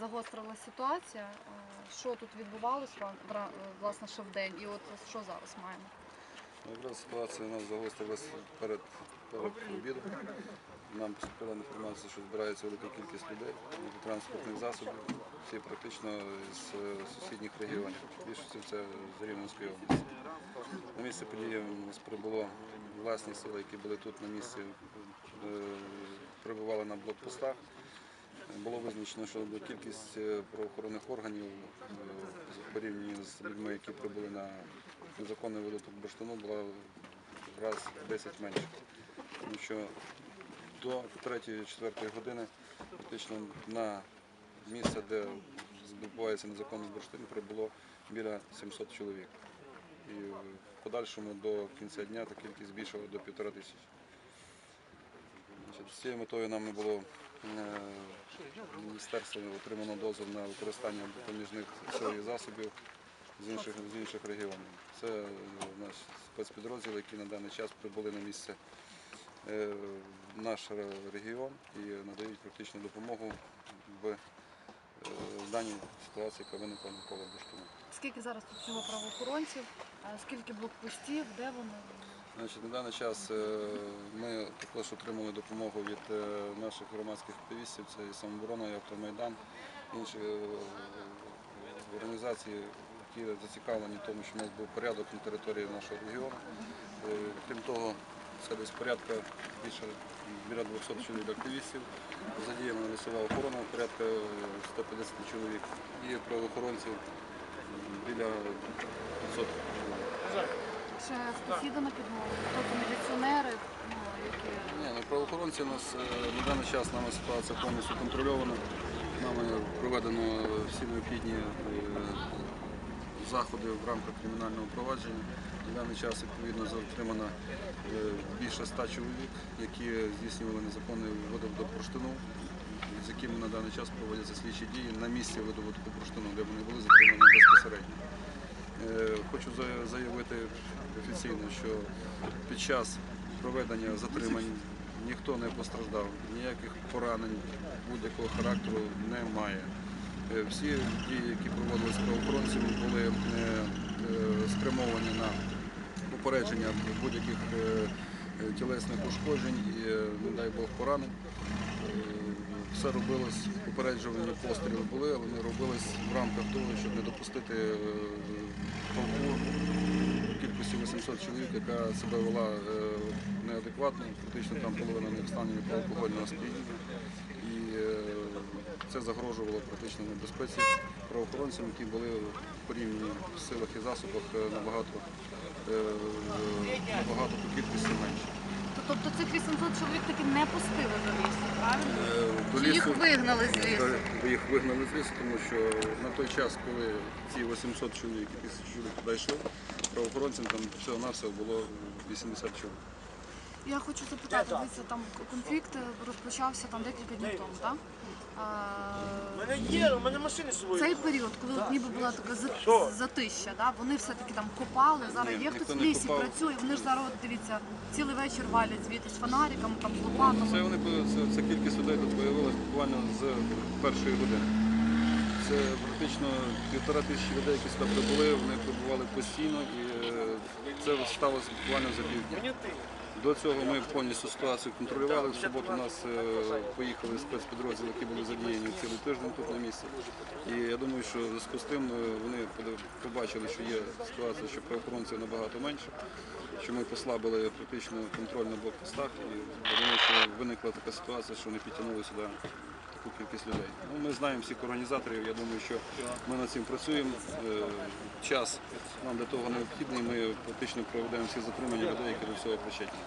загострилася ситуація. Е, Що тут відбувалося е, власне ще в день, і от що зараз маємо? Ну, Якраз ситуація у нас загострилась перед, перед обідом. Нам поступила інформація, що збирається велика кількість людей, транспортних засобів, всі практично з е, сусідніх регіонів. Більшості це з Рівненської області. На місце події у нас прибуло власні сили, які були тут на місці, прибували на блокпостах. Було визначено, що кількість е, правоохоронних органів е, порівняно з людьми, які прибули на незаконний видобуток бурштину, була раз в 10 менше. Тому що до 3-4 години фактично на місце, де відбувається незаконний бурштин, прибуло біля 700 чоловік. І в подальшому до кінця дня та кількість збільшила до півтора тисячі. З цією метою нам не було е, міністерством отримано дозвіл на використання допоміжних сил і засобів з інших, з інших регіонів. Це е, наш спецпідрозділ, які на даний час прибули на місце е, в наш регіон і надають практичну допомогу в, е, даній ситуації, яка виникла навколо Бурштину. Скільки зараз тут всього правоохоронців, Е, скільки блокпостів, де вони? Значить, на даний час е, ми також отримали допомогу від е, наших громадських активістів, це і самооборона, і автомайдан, інші е, організації, які зацікавлені в тому, що в нас був порядок на території нашого регіону. Крім того, це десь порядка більше біля 200 чоловік активістів. Задіяна лісова охорона, порядка е, 150 чоловік і правоохоронців біля 500 чоловік. Ще з посідами підмови, тобто міліціонери, ну, які Ні, ну правоохоронці у нас е, на даний час нами ситуація повністю контрольована. Нами проведено всі необхідні е, заходи в рамках кримінального провадження. На даний час відповідно затримано е, більше ста чоловік, які здійснювали незаконний видобуток бурштину, з якими на даний час проводяться слідчі дії на місці видобутку бурштину, де вони були затримані безпосередньо. Е, Хочу заявити офіційно, що під час проведення затримань ніхто не постраждав, ніяких поранень будь-якого характеру немає. Е, Всі дії, які проводилися правоохоронцями, були е, спрямовані на попередження будь-яких тілесних ушкоджень і, не дай Бог, поранень. Все робилось, попереджувальні постріли були, вони робились в рамках того, щоб не допустити е, толпу кількості 800 чоловік, яка себе вела е, неадекватно, практично там половина не в по алкогольного сп'яніння. І е, це загрожувало практично небезпеці правоохоронцям, які були порівняні в силах і засобах набагато, набагато по кількості менше. Тобто цих 800 чоловік таки не пустили до лісу, правильно? Е, до Чи їх вигнали з лісу? Їх вигнали з лісу, тому що на той час, коли ці 800 чоловік і 1000 чоловік туди йшли, правоохоронцям там всього-навсього було 80 чоловік. Я хочу запитати, дивіться, там конфлікт розпочався там декілька днів тому, так? У мене є, у мене машини з собою. Цей період, коли от ніби була така за- Що? затища, да? вони все-таки там копали, зараз Ні, є ніхто хтось в не лісі копав. працює, вони ж зараз, от, дивіться, цілий вечір валять звідти з фонариками, там, з лопатами. Це вони це, це кількість людей тут з'явилася буквально з першої години. Це практично півтора тисячі людей, які сюди прибули, вони прибували постійно і е, це сталося буквально за півдня. Мені ти. До цього ми повністю ситуацію контролювали. В суботу у нас е, поїхали спецпідрозділи, які були задіяні цілий тиждень тут на місці. І я думаю, що в зв'язку з тим е, вони побачили, що є ситуація, що правоохоронців набагато менше, що ми послабили практично контроль на блокпостах. І я думаю, що виникла така ситуація, що вони підтягнули сюди таку кількість людей. Ну, ми знаємо всіх організаторів. Я думаю, що ми над цим працюємо. Е, Час нам для того необхідний. Ми практично проведемо всі затримання людей, які до цього причетні.